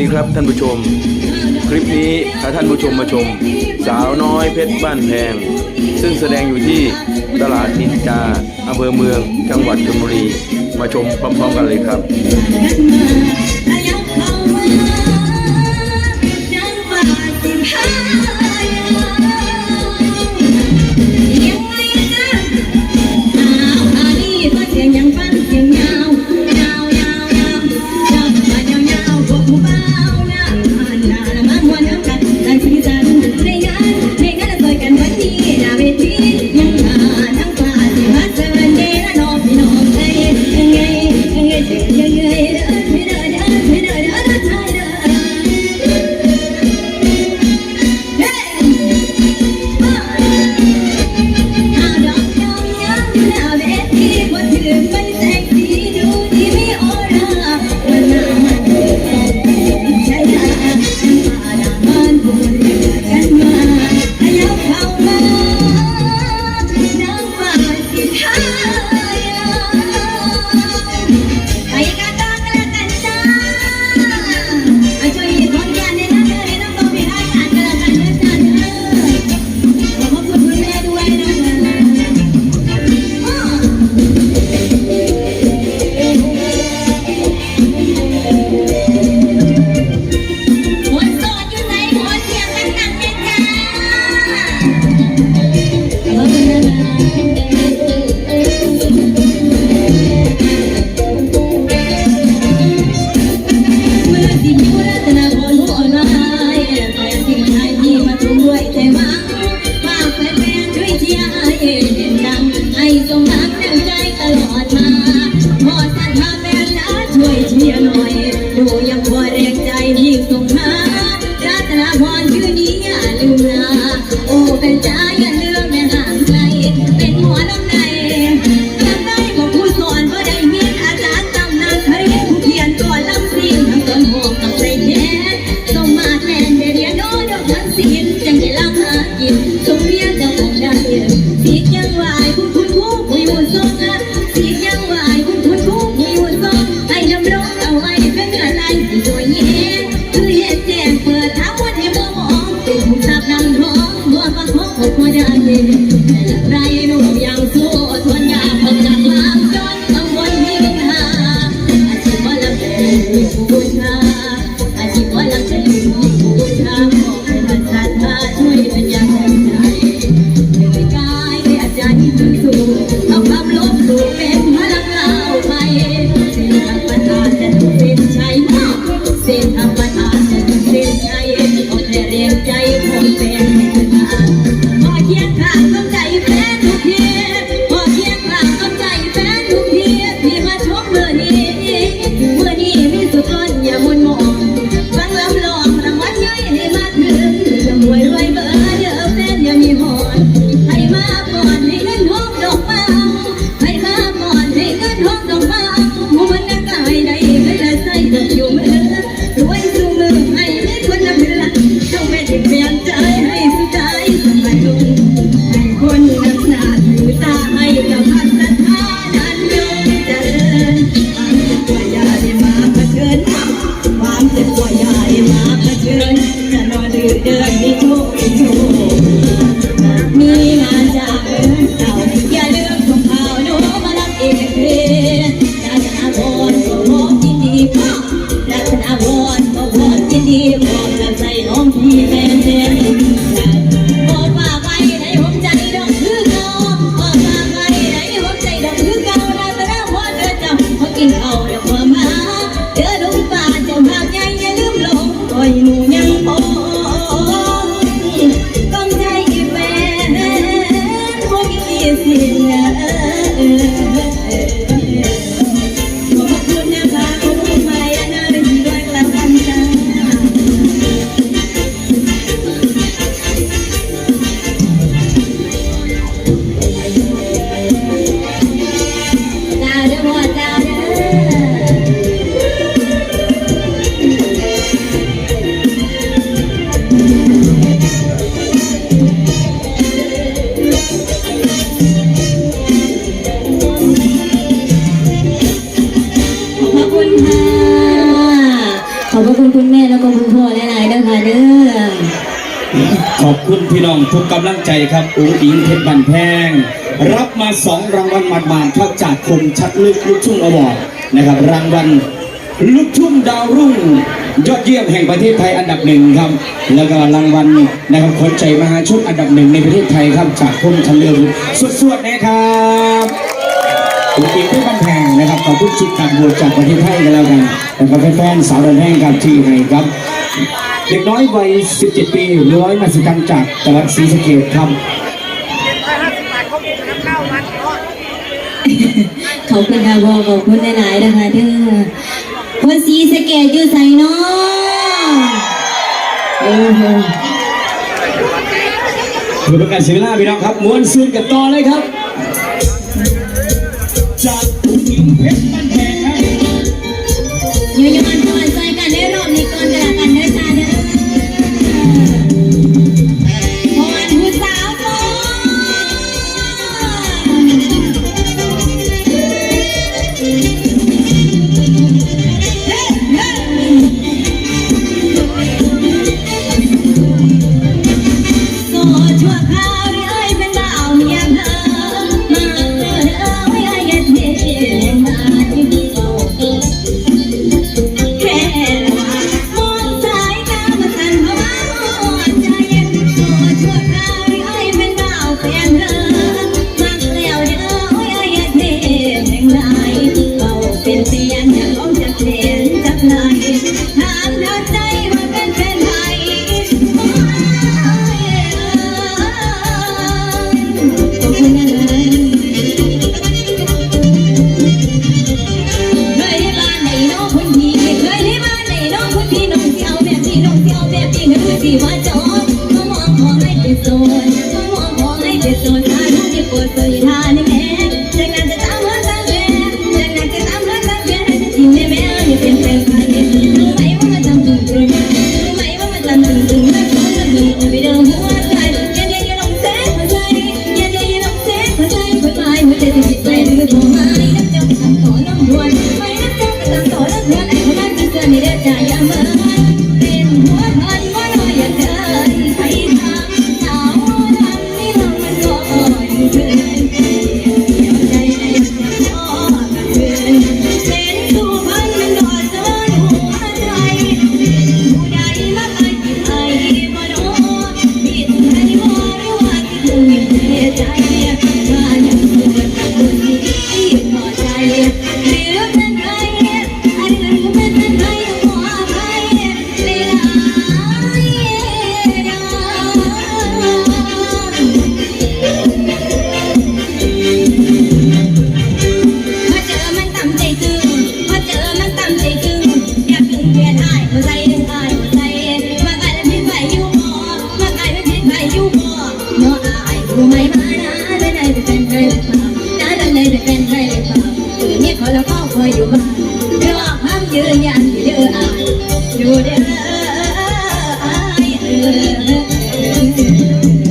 ดีครับท่านผู้ชม คลิปนี้ถ้าท่านผู้ชมมาชม สาวน้อยเพชรบ้านแพง ซึ่งแสดงอยู่ที่ตลาดนินจาอำเภอเมืองจังหวัดชลบุรี มาชมพร้อมๆกันเลยครับ วอนคืนนี้ลืมลาโอ้เป็นจ้าอย่ลืมแม่ห่างไกล เป็นหมอน้ำในจำได้บอกผู้สอนว่าได้เมียอาจารย์ตำนานพรเรียนนก่อนลำซีนทั้ต้นหอมกับใส่แท้ส่งมาแทนเดียร์โนดอกทันศิล Almada annemin Rayen olur รักเป็นอาวรบอกว่ายินดีบอกกับใจน้องพี่แนเด่นบอกว่าไปไหนผมใจดอกคือเก่าบอกว่ไปไหนผมใจดอกคือเก่ารักแต่ละนเดินจำพกินเอาเดี๋ยวพอมาเจอลุงป่าจะมาใหญ่อย่าลืลงคอยหนูยังพอต้ใจกี่แฟนกี่เสีย ขอบคุณพี่น้องทุกกำลังใจครับอุ้งอิงเพชรบันแพง รับมาสองรางวัลหมาดๆครับจากคมชัดลึกลูกทุ่งอวอร์ดนะครับ รางวัลลูกทุ่งดาวรุ่ง ยอดเยี่ยมแห่งประเทศไทยอันดับหนึ่งครับ แล้วก็รางวัลนะครับคนใจมหาชนอันดับหนึ่งในประเทศไทยครับจากคมชัดลึกสวดๆนะครับอุ้งอิงเพชรบันแพงนะครับขอบคุณชุดการบวชจากประเทศไทยกันแล้วกันนะครับแฟนๆสาวดันแห้งครับที่ให้ครับ เด็กน้อยวัย 17 ปีร้อยมาสิกันจากจังหวัดศรีสะเกษครับขอบคุณค่ะพ่อขอบคุณหลายๆนะคะเด้อคนสีสะเกตอยู่ใส่เนาะโอ้โหเพื่อประกาศเสียเวลาพี่น้องครับม้วนซื่นกันต่อเลยครับ จากผู้หญิงเพชรบ้าน ไหนถามเธอใจว่าเป็นแฟนใครโอ้ยขอบคุณนะเคยได้มาในน้องคนพี่เคยได้มาในน้องคนดีน้องเทียวแบบนี้น้องเทียวแบบนี้ก็คือที่ว่าจอมมองขอให้เป็นโสดมามองขอให้เป็นโสดถ้าน้องจะปวด นะได้ได้เป็นแฟนใครหรือเปล่าคือเนี่ยขอแล้วก็คอยอยู่บ้านรอห้ามยืนยันอยู่เด้ออายอยู่เด้ออายเออ